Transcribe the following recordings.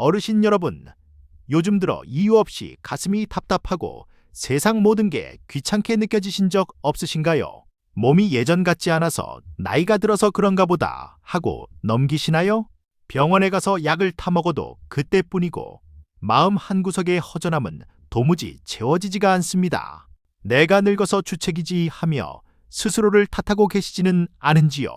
어르신 여러분, 요즘 들어 이유 없이 가슴이 답답하고 세상 모든 게 귀찮게 느껴지신 적 없으신가요? 몸이 예전 같지 않아서 나이가 들어서 그런가 보다 하고 넘기시나요? 병원에 가서 약을 타먹어도 그때뿐이고 마음 한구석의 허전함은 도무지 채워지지가 않습니다. 내가 늙어서 주책이지 하며 스스로를 탓하고 계시지는 않은지요.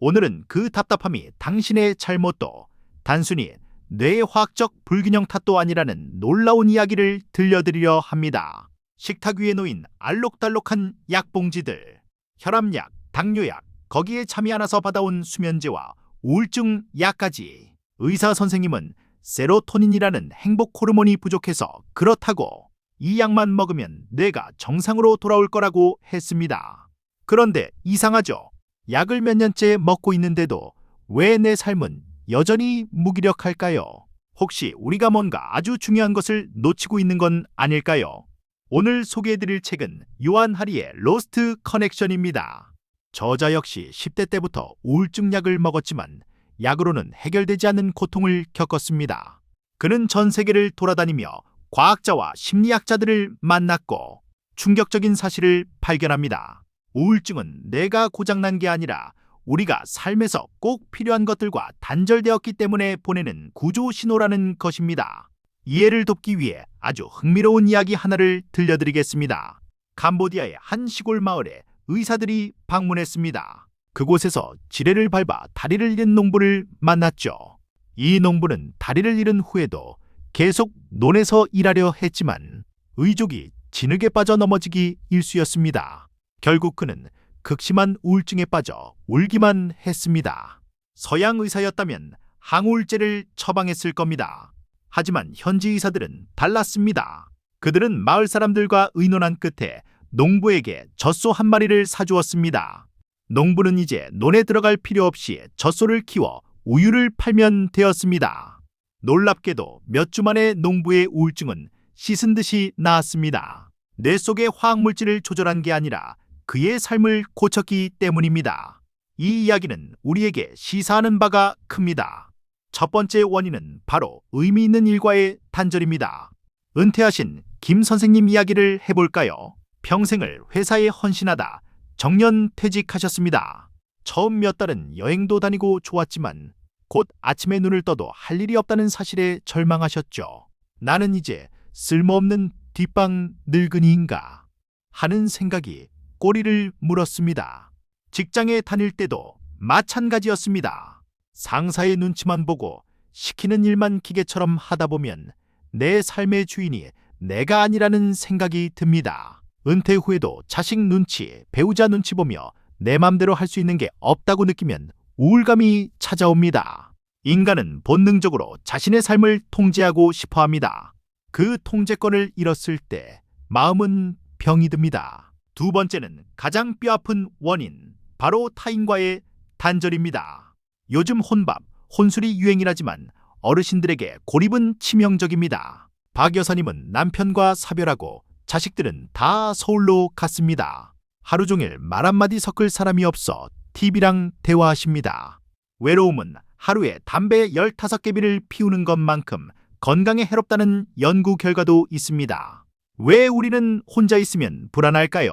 오늘은 그 답답함이 당신의 잘못도 단순히 뇌의 화학적 불균형 탓도 아니라는 놀라운 이야기를 들려드리려 합니다. 식탁 위에 놓인 알록달록한 약봉지들, 혈압약, 당뇨약, 거기에 잠이 안 와서 받아온 수면제와 우울증 약까지 의사 선생님은 세로토닌이라는 행복 호르몬이 부족해서 그렇다고 이 약만 먹으면 뇌가 정상으로 돌아올 거라고 했습니다. 그런데 이상하죠. 약을 몇 년째 먹고 있는데도 왜 내 삶은 여전히 무기력할까요? 혹시 우리가 뭔가 아주 중요한 것을 놓치고 있는 건 아닐까요? 오늘 소개해드릴 책은 요한 하리의 로스트 커넥션입니다. 저자 역시 10대 때부터 우울증 약을 먹었지만 약으로는 해결되지 않는 고통을 겪었습니다. 그는 전 세계를 돌아다니며 과학자와 심리학자들을 만났고 충격적인 사실을 발견합니다. 우울증은 내가 고장난 게 아니라 우리가 삶에서 꼭 필요한 것들과 단절되었기 때문에 보내는 구조 신호라는 것입니다. 이해를 돕기 위해 아주 흥미로운 이야기 하나를 들려드리겠습니다. 캄보디아의 한 시골 마을에 의사들이 방문했습니다. 그곳에서 지뢰를 밟아 다리를 잃은 농부를 만났죠. 이 농부는 다리를 잃은 후에도 계속 논에서 일하려 했지만 의족이 진흙에 빠져 넘어지기 일쑤였습니다. 결국 그는 극심한 우울증에 빠져 울기만 했습니다. 서양 의사였다면 항우울제를 처방했을 겁니다. 하지만 현지 의사들은 달랐습니다. 그들은 마을 사람들과 의논한 끝에 농부에게 젖소 한 마리를 사주었습니다. 농부는 이제 논에 들어갈 필요 없이 젖소를 키워 우유를 팔면 되었습니다. 놀랍게도 몇 주 만에 농부의 우울증은 씻은 듯이 나았습니다. 뇌 속의 화학물질을 조절한 게 아니라 그의 삶을 고쳤기 때문입니다. 이 이야기는 우리에게 시사하는 바가 큽니다. 첫 번째 원인은 바로 의미 있는 일과의 단절입니다. 은퇴하신 김 선생님 이야기를 해볼까요? 평생을 회사에 헌신하다 정년 퇴직하셨습니다. 처음 몇 달은 여행도 다니고 좋았지만 곧 아침에 눈을 떠도 할 일이 없다는 사실에 절망하셨죠. 나는 이제 쓸모없는 뒷방 늙은이인가 하는 생각이 꼬리를 물었습니다. 직장에 다닐 때도 마찬가지였습니다. 상사의 눈치만 보고 시키는 일만 기계처럼 하다 보면 내 삶의 주인이 내가 아니라는 생각이 듭니다. 은퇴 후에도 자식 눈치, 배우자 눈치 보며 내 맘대로 할 수 있는 게 없다고 느끼면 우울감이 찾아옵니다. 인간은 본능적으로 자신의 삶을 통제하고 싶어 합니다. 그 통제권을 잃었을 때 마음은 병이 듭니다. 두 번째는 가장 뼈아픈 원인, 바로 타인과의 단절입니다. 요즘 혼밥, 혼술이 유행이라지만 어르신들에게 고립은 치명적입니다. 박 여사님은 남편과 사별하고 자식들은 다 서울로 갔습니다. 하루 종일 말 한마디 섞을 사람이 없어 TV랑 대화하십니다. 외로움은 하루에 담배 15개비를 피우는 것만큼 건강에 해롭다는 연구 결과도 있습니다. 왜 우리는 혼자 있으면 불안할까요?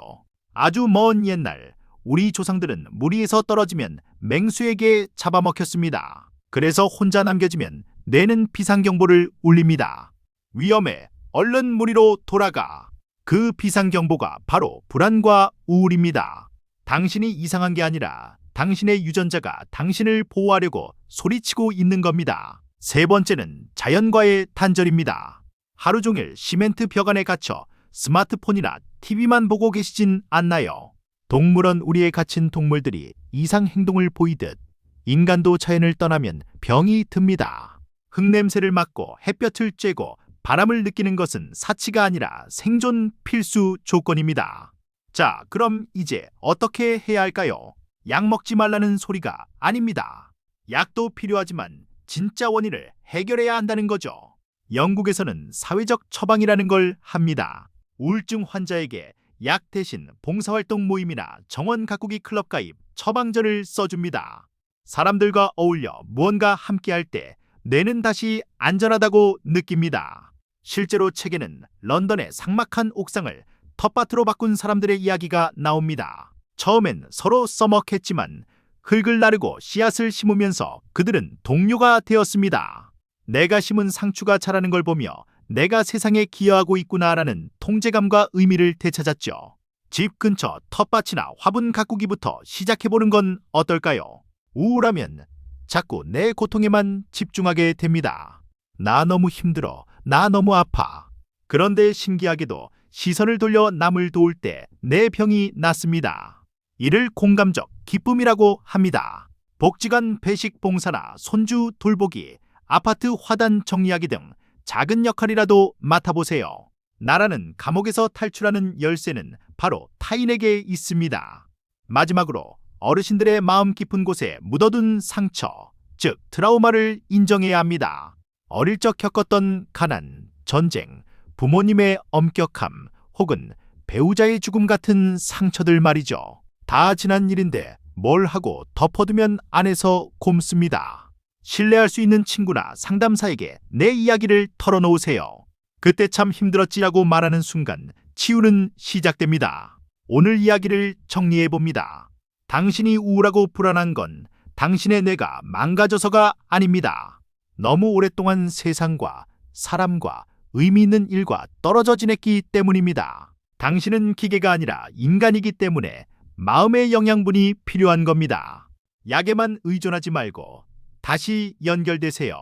아주 먼 옛날 우리 조상들은 무리에서 떨어지면 맹수에게 잡아먹혔습니다. 그래서 혼자 남겨지면 뇌는 비상경보를 울립니다. 위험해 얼른 무리로 돌아가. 그 비상경보가 바로 불안과 우울입니다. 당신이 이상한 게 아니라 당신의 유전자가 당신을 보호하려고 소리치고 있는 겁니다. 세 번째는 자연과의 단절입니다. 하루 종일 시멘트 벽 안에 갇혀 스마트폰이나 TV만 보고 계시진 않나요? 동물원 우리에 갇힌 동물들이 이상 행동을 보이듯 인간도 자연을 떠나면 병이 듭니다. 흙냄새를 맡고 햇볕을 쬐고 바람을 느끼는 것은 사치가 아니라 생존 필수 조건입니다. 자, 그럼 이제 어떻게 해야 할까요? 약 먹지 말라는 소리가 아닙니다. 약도 필요하지만 진짜 원인을 해결해야 한다는 거죠. 영국에서는 사회적 처방이라는 걸 합니다. 우울증 환자에게 약 대신 봉사활동 모임이나 정원 가꾸기 클럽 가입, 처방전을 써줍니다. 사람들과 어울려 무언가 함께할 때 뇌는 다시 안전하다고 느낍니다. 실제로 책에는 런던의 삭막한 옥상을 텃밭으로 바꾼 사람들의 이야기가 나옵니다. 처음엔 서로 써먹했지만 흙을 나르고 씨앗을 심으면서 그들은 동료가 되었습니다. 내가 심은 상추가 자라는 걸 보며 내가 세상에 기여하고 있구나라는 통제감과 의미를 되찾았죠. 집 근처 텃밭이나 화분 가꾸기부터 시작해보는 건 어떨까요? 우울하면 자꾸 내 고통에만 집중하게 됩니다. 나 너무 힘들어. 나 너무 아파. 그런데 신기하게도 시선을 돌려 남을 도울 때 내 병이 낫습니다. 이를 공감적 기쁨이라고 합니다. 복지관 배식 봉사나 손주 돌보기, 아파트 화단 정리하기 등 작은 역할이라도 맡아보세요. 나라는 감옥에서 탈출하는 열쇠는 바로 타인에게 있습니다. 마지막으로 어르신들의 마음 깊은 곳에 묻어둔 상처, 즉 트라우마를 인정해야 합니다. 어릴 적 겪었던 가난, 전쟁, 부모님의 엄격함 혹은 배우자의 죽음 같은 상처들 말이죠. 다 지난 일인데 뭘 하고 덮어두면 안에서 곰습니다. 신뢰할 수 있는 친구나 상담사에게 내 이야기를 털어놓으세요. 그때 참 힘들었지라고 말하는 순간 치유는 시작됩니다. 오늘 이야기를 정리해 봅니다. 당신이 우울하고 불안한 건 당신의 뇌가 망가져서가 아닙니다. 너무 오랫동안 세상과 사람과 의미 있는 일과 떨어져 지냈기 때문입니다. 당신은 기계가 아니라 인간이기 때문에 마음의 영양분이 필요한 겁니다. 약에만 의존하지 말고 다시 연결되세요.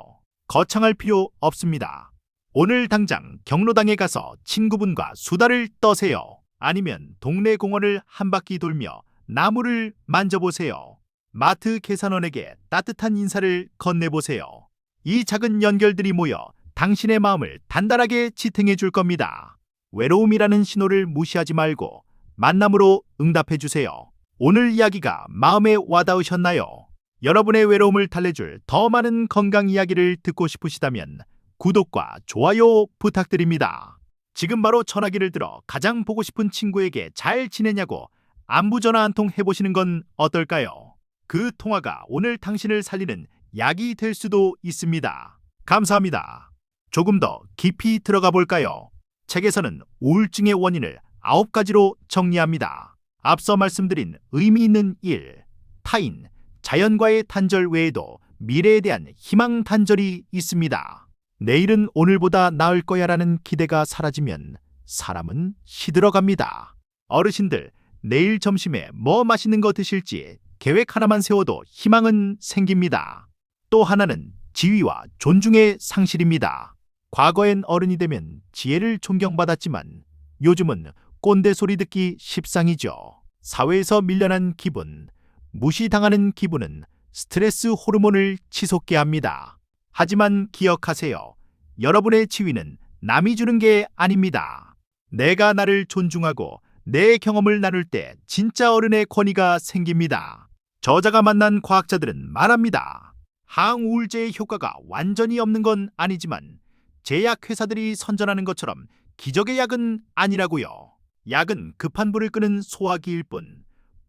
거창할 필요 없습니다. 오늘 당장 경로당에 가서 친구분과 수다를 떠세요. 아니면 동네 공원을 한 바퀴 돌며 나무를 만져보세요. 마트 계산원에게 따뜻한 인사를 건네보세요. 이 작은 연결들이 모여 당신의 마음을 단단하게 지탱해 줄 겁니다. 외로움이라는 신호를 무시하지 말고 만남으로 응답해 주세요. 오늘 이야기가 마음에 와닿으셨나요? 여러분의 외로움을 달래줄 더 많은 건강 이야기를 듣고 싶으시다면 구독과 좋아요 부탁드립니다. 지금 바로 전화기를 들어 가장 보고 싶은 친구에게 잘 지내냐고 안부 전화 한 통 해보시는 건 어떨까요? 그 통화가 오늘 당신을 살리는 약이 될 수도 있습니다. 감사합니다. 조금 더 깊이 들어가 볼까요? 책에서는 우울증의 원인을 아홉 가지로 정리합니다. 앞서 말씀드린 의미 있는 일, 타인, 자연과의 단절 외에도 미래에 대한 희망 단절이 있습니다. 내일은 오늘보다 나을 거야 라는 기대가 사라지면 사람은 시들어갑니다. 어르신들, 내일 점심에 뭐 맛있는 거 드실지 계획 하나만 세워도 희망은 생깁니다. 또 하나는 지위와 존중의 상실입니다. 과거엔 어른이 되면 지혜를 존경받았지만 요즘은 꼰대 소리 듣기 십상이죠. 사회에서 밀려난 기분, 무시당하는 기분은 스트레스 호르몬을 치솟게 합니다. 하지만 기억하세요. 여러분의 지위는 남이 주는 게 아닙니다. 내가 나를 존중하고 내 경험을 나눌 때 진짜 어른의 권위가 생깁니다. 저자가 만난 과학자들은 말합니다. 항우울제의 효과가 완전히 없는 건 아니지만 제약회사들이 선전하는 것처럼 기적의 약은 아니라고요. 약은 급한 불을 끄는 소화기일 뿐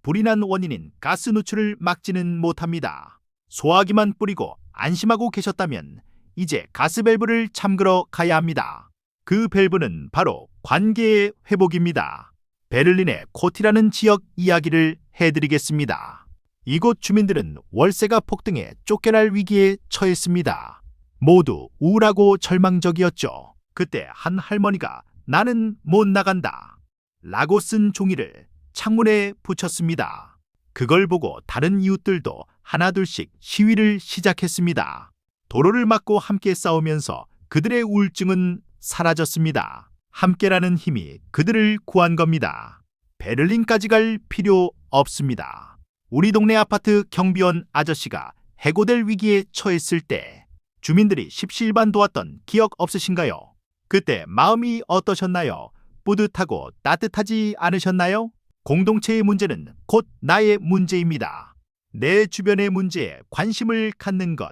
불이 난 원인인 가스 누출을 막지는 못합니다. 소화기만 뿌리고 안심하고 계셨다면 이제 가스 밸브를 잠그러 가야 합니다. 그 밸브는 바로 관계의 회복입니다. 베를린의 코티라는 지역 이야기를 해드리겠습니다. 이곳 주민들은 월세가 폭등해 쫓겨날 위기에 처했습니다. 모두 우울하고 절망적이었죠. 그때 한 할머니가 나는 못 나간다. 라고 쓴 종이를 창문에 붙였습니다. 그걸 보고 다른 이웃들도 하나둘씩 시위를 시작했습니다. 도로를 막고 함께 싸우면서 그들의 우울증은 사라졌습니다. 함께라는 힘이 그들을 구한 겁니다. 베를린까지 갈 필요 없습니다. 우리 동네 아파트 경비원 아저씨가 해고될 위기에 처했을 때 주민들이 십시일반 도왔던 기억 없으신가요? 그때 마음이 어떠셨나요? 뿌듯하고 따뜻하지 않으셨나요? 공동체의 문제는 곧 나의 문제입니다. 내 주변의 문제에 관심을 갖는 것.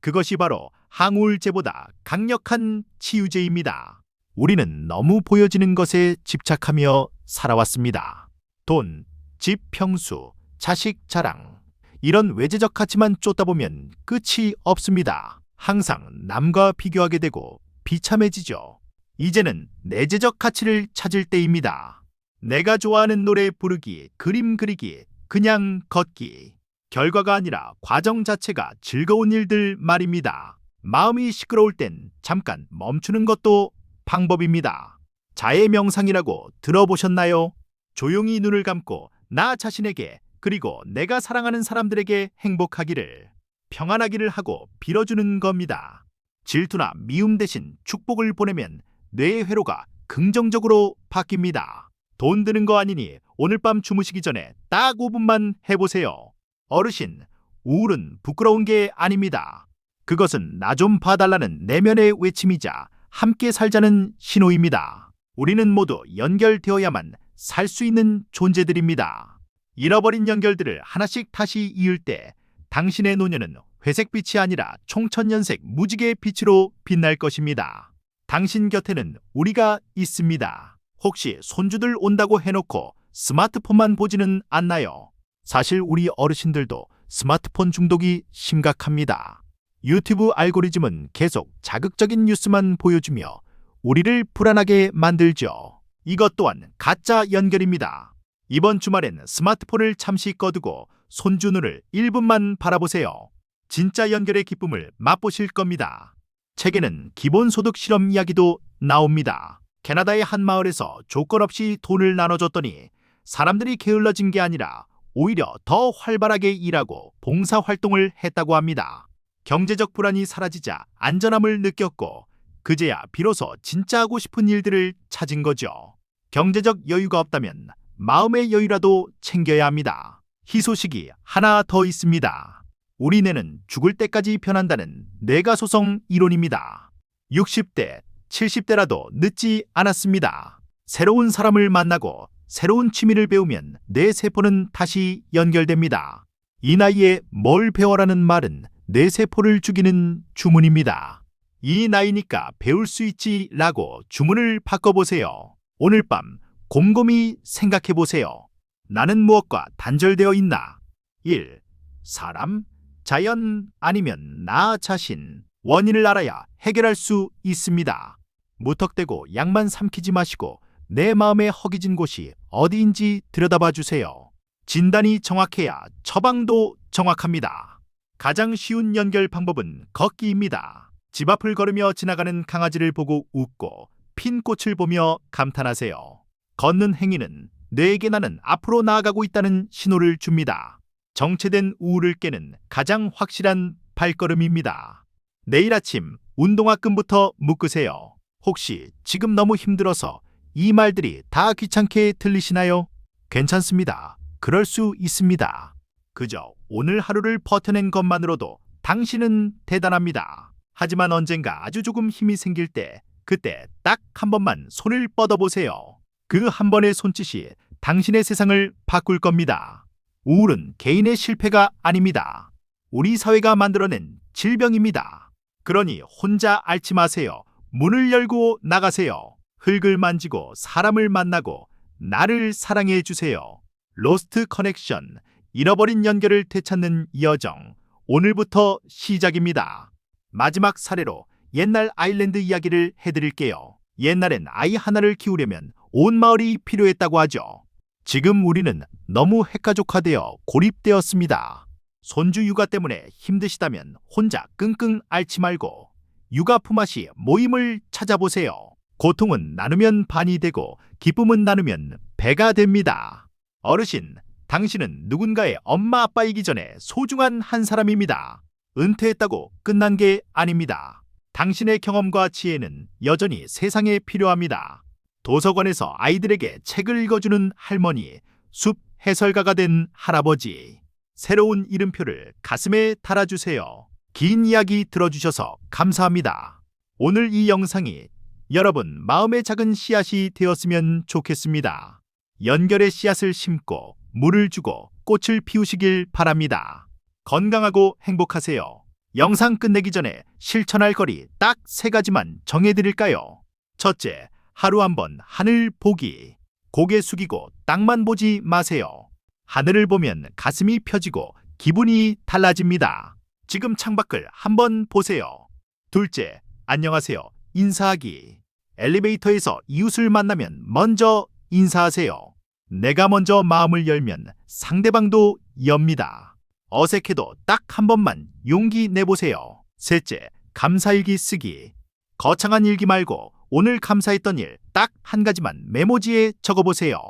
그것이 바로 항우울제보다 강력한 치유제입니다. 우리는 너무 보여지는 것에 집착하며 살아왔습니다. 돈, 집 평수, 자식 자랑. 이런 외제적 가치만 쫓다 보면 끝이 없습니다. 항상 남과 비교하게 되고 비참해지죠. 이제는 내재적 가치를 찾을 때입니다. 내가 좋아하는 노래 부르기, 그림 그리기, 그냥 걷기. 결과가 아니라 과정 자체가 즐거운 일들 말입니다. 마음이 시끄러울 땐 잠깐 멈추는 것도 방법입니다. 자의 명상이라고 들어보셨나요? 조용히 눈을 감고 나 자신에게 그리고 내가 사랑하는 사람들에게 행복하기를 평안하기를 하고 빌어주는 겁니다. 질투나 미움 대신 축복을 보내면 뇌의 회로가 긍정적으로 바뀝니다. 돈 드는 거 아니니 오늘 밤 주무시기 전에 딱 5분만 해보세요. 어르신, 우울은 부끄러운 게 아닙니다. 그것은 나 좀 봐달라는 내면의 외침이자 함께 살자는 신호입니다. 우리는 모두 연결되어야만 살 수 있는 존재들입니다. 잃어버린 연결들을 하나씩 다시 이을 때 당신의 노년은 회색빛이 아니라 총천연색 무지개 빛으로 빛날 것입니다. 당신 곁에는 우리가 있습니다. 혹시 손주들 온다고 해놓고 스마트폰만 보지는 않나요? 사실 우리 어르신들도 스마트폰 중독이 심각합니다. 유튜브 알고리즘은 계속 자극적인 뉴스만 보여주며 우리를 불안하게 만들죠. 이것 또한 가짜 연결입니다. 이번 주말엔 스마트폰을 잠시 꺼두고 손주 눈을 1분만 바라보세요. 진짜 연결의 기쁨을 맛보실 겁니다. 책에는 기본소득 실험 이야기도 나옵니다. 캐나다의 한 마을에서 조건 없이 돈을 나눠줬더니 사람들이 게을러진 게 아니라 오히려 더 활발하게 일하고 봉사활동을 했다고 합니다. 경제적 불안이 사라지자 안전함을 느꼈고 그제야 비로소 진짜 하고 싶은 일들을 찾은 거죠. 경제적 여유가 없다면 마음의 여유라도 챙겨야 합니다. 희소식이 하나 더 있습니다. 우리 뇌는 죽을 때까지 변한다는 뇌가소성 이론입니다. 60대, 70대라도 늦지 않았습니다. 새로운 사람을 만나고 새로운 취미를 배우면 뇌 세포는 다시 연결됩니다. 이 나이에 뭘 배워라는 말은 뇌 세포를 죽이는 주문입니다. 이 나이니까 배울 수 있지라고 주문을 바꿔보세요. 오늘 밤 곰곰이 생각해 보세요. 나는 무엇과 단절되어 있나? 1. 사람, 자연 아니면 나 자신. 원인을 알아야 해결할 수 있습니다. 무턱대고 약만 삼키지 마시고 내 마음의 허기진 곳이 어디인지 들여다봐 주세요. 진단이 정확해야 처방도 정확합니다. 가장 쉬운 연결 방법은 걷기입니다. 집 앞을 걸으며 지나가는 강아지를 보고 웃고 핀 꽃을 보며 감탄하세요. 걷는 행위는 뇌에게 나는 앞으로 나아가고 있다는 신호를 줍니다. 정체된 우울을 깨는 가장 확실한 발걸음입니다. 내일 아침 운동화끈부터 묶으세요. 혹시 지금 너무 힘들어서 이 말들이 다 귀찮게 들리시나요? 괜찮습니다. 그럴 수 있습니다. 그저 오늘 하루를 버텨낸 것만으로도 당신은 대단합니다. 하지만 언젠가 아주 조금 힘이 생길 때 그때 딱 한 번만 손을 뻗어보세요. 그 한 번의 손짓이 당신의 세상을 바꿀 겁니다. 우울은 개인의 실패가 아닙니다. 우리 사회가 만들어낸 질병입니다. 그러니 혼자 앓지 마세요. 문을 열고 나가세요. 흙을 만지고 사람을 만나고 나를 사랑해 주세요. 로스트 커넥션, 잃어버린 연결을 되찾는 여정. 오늘부터 시작입니다. 마지막 사례로 옛날 아일랜드 이야기를 해드릴게요. 옛날엔 아이 하나를 키우려면 온 마을이 필요했다고 하죠. 지금 우리는 너무 핵가족화되어 고립되었습니다. 손주 육아 때문에 힘드시다면 혼자 끙끙 앓지 말고 육아 품앗이 모임을 찾아보세요. 고통은 나누면 반이 되고 기쁨은 나누면 배가 됩니다. 어르신, 당신은 누군가의 엄마 아빠이기 전에 소중한 한 사람입니다. 은퇴했다고 끝난 게 아닙니다. 당신의 경험과 지혜는 여전히 세상에 필요합니다. 도서관에서 아이들에게 책을 읽어주는 할머니, 숲 해설가가 된 할아버지. 새로운 이름표를 가슴에 달아주세요. 긴 이야기 들어주셔서 감사합니다. 오늘 이 영상이 여러분 마음의 작은 씨앗이 되었으면 좋겠습니다. 연결의 씨앗을 심고 물을 주고 꽃을 피우시길 바랍니다. 건강하고 행복하세요. 영상 끝내기 전에 실천할 거리 딱 세 가지만 정해드릴까요? 첫째, 하루 한 번 하늘 보기. 고개 숙이고 땅만 보지 마세요. 하늘을 보면 가슴이 펴지고 기분이 달라집니다. 지금 창밖을 한번 보세요. 둘째, 안녕하세요. 인사하기. 엘리베이터에서 이웃을 만나면 먼저 인사하세요. 내가 먼저 마음을 열면 상대방도 엽니다. 어색해도 딱 한 번만 용기 내보세요. 셋째, 감사일기 쓰기. 거창한 일기 말고 오늘 감사했던 일 딱 한 가지만 메모지에 적어보세요.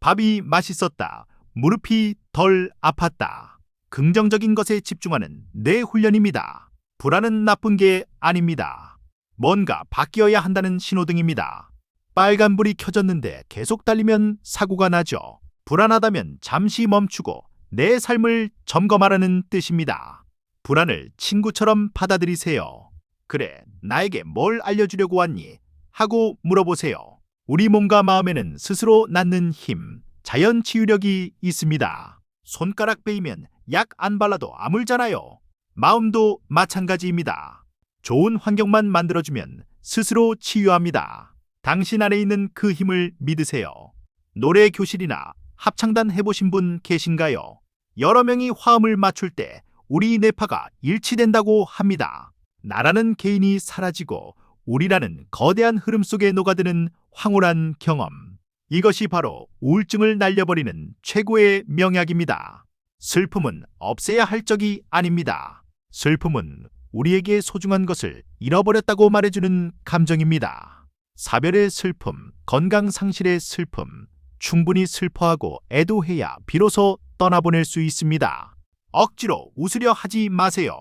밥이 맛있었다. 무릎이 덜 아팠다. 긍정적인 것에 집중하는 뇌 훈련입니다. 불안은 나쁜 게 아닙니다. 뭔가 바뀌어야 한다는 신호등입니다. 빨간불이 켜졌는데 계속 달리면 사고가 나죠. 불안하다면 잠시 멈추고 내 삶을 점검하라는 뜻입니다. 불안을 친구처럼 받아들이세요. 그래, 나에게 뭘 알려주려고 왔니? 하고 물어보세요. 우리 몸과 마음에는 스스로 낳는 힘, 자연 치유력이 있습니다. 손가락 베이면 약 안 발라도 아물잖아요. 마음도 마찬가지입니다. 좋은 환경만 만들어주면 스스로 치유합니다. 당신 안에 있는 그 힘을 믿으세요. 노래 교실이나 합창단 해보신 분 계신가요? 여러 명이 화음을 맞출 때 우리 뇌파가 일치된다고 합니다. 나라는 개인이 사라지고 우리라는 거대한 흐름 속에 녹아드는 황홀한 경험. 이것이 바로 우울증을 날려버리는 최고의 명약입니다. 슬픔은 없애야 할 적이 아닙니다. 슬픔은 우리에게 소중한 것을 잃어버렸다고 말해주는 감정입니다. 사별의 슬픔, 건강 상실의 슬픔, 충분히 슬퍼하고 애도해야 비로소 떠나보낼 수 있습니다. 억지로 웃으려 하지 마세요.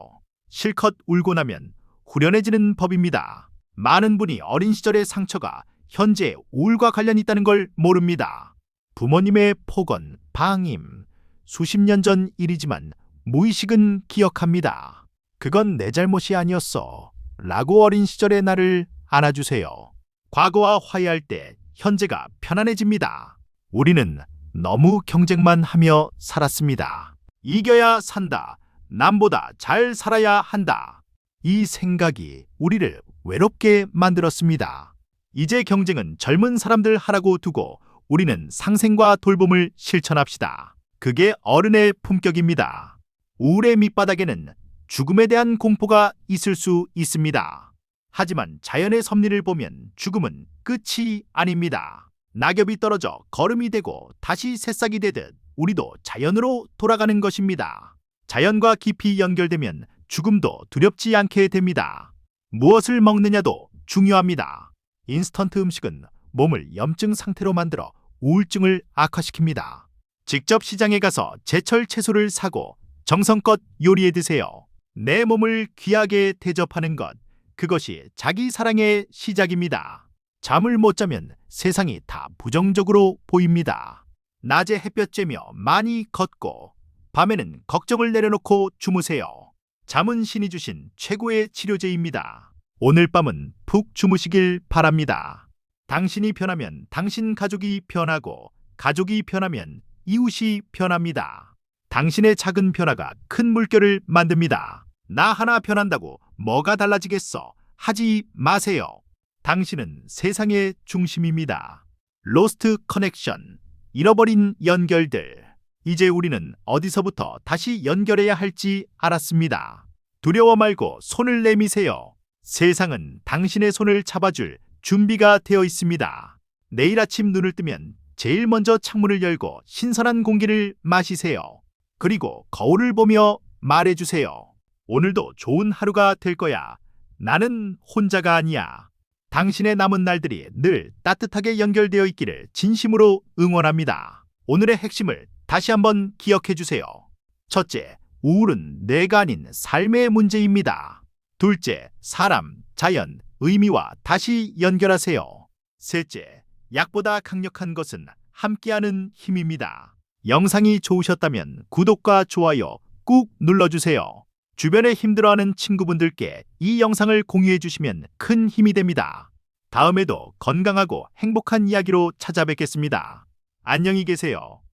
실컷 울고 나면 후련해지는 법입니다. 많은 분이 어린 시절의 상처가 현재 우울과 관련이 있다는 걸 모릅니다. 부모님의 폭언, 방임, 수십 년 전 일이지만 무의식은 기억합니다. 그건 내 잘못이 아니었어. 라고 어린 시절의 나를 안아주세요. 과거와 화해할 때 현재가 편안해집니다. 우리는 너무 경쟁만 하며 살았습니다. 이겨야 산다. 남보다 잘 살아야 한다. 이 생각이 우리를 외롭게 만들었습니다. 이제 경쟁은 젊은 사람들 하라고 두고 우리는 상생과 돌봄을 실천합시다. 그게 어른의 품격입니다. 우울의 밑바닥에는 죽음에 대한 공포가 있을 수 있습니다. 하지만 자연의 섭리를 보면 죽음은 끝이 아닙니다. 낙엽이 떨어져 걸음이 되고 다시 새싹이 되듯 우리도 자연으로 돌아가는 것입니다. 자연과 깊이 연결되면 죽음도 두렵지 않게 됩니다. 무엇을 먹느냐도 중요합니다. 인스턴트 음식은 몸을 염증 상태로 만들어 우울증을 악화시킵니다. 직접 시장에 가서 제철 채소를 사고 정성껏 요리해 드세요. 내 몸을 귀하게 대접하는 것, 그것이 자기 사랑의 시작입니다. 잠을 못 자면 세상이 다 부정적으로 보입니다. 낮에 햇볕 쬐며 많이 걷고 밤에는 걱정을 내려놓고 주무세요. 잠은 신이 주신 최고의 치료제입니다. 오늘 밤은 푹 주무시길 바랍니다. 당신이 변하면 당신 가족이 변하고 가족이 변하면 이웃이 변합니다. 당신의 작은 변화가 큰 물결을 만듭니다. 나 하나 변한다고 뭐가 달라지겠어? 하지 마세요. 당신은 세상의 중심입니다. 로스트 커넥션, 잃어버린 연결들. 이제 우리는 어디서부터 다시 연결해야 할지 알았습니다. 두려워 말고 손을 내미세요. 세상은 당신의 손을 잡아줄 준비가 되어 있습니다. 내일 아침 눈을 뜨면 제일 먼저 창문을 열고 신선한 공기를 마시세요. 그리고 거울을 보며 말해주세요. 오늘도 좋은 하루가 될 거야. 나는 혼자가 아니야. 당신의 남은 날들이 늘 따뜻하게 연결되어 있기를 진심으로 응원합니다. 오늘의 핵심을 다시 한번 기억해 주세요. 첫째, 우울은 내가 아닌 삶의 문제입니다. 둘째, 사람, 자연, 의미와 다시 연결하세요. 셋째, 약보다 강력한 것은 함께하는 힘입니다. 영상이 좋으셨다면 구독과 좋아요 꾹 눌러주세요. 주변에 힘들어하는 친구분들께 이 영상을 공유해 주시면 큰 힘이 됩니다. 다음에도 건강하고 행복한 이야기로 찾아뵙겠습니다. 안녕히 계세요.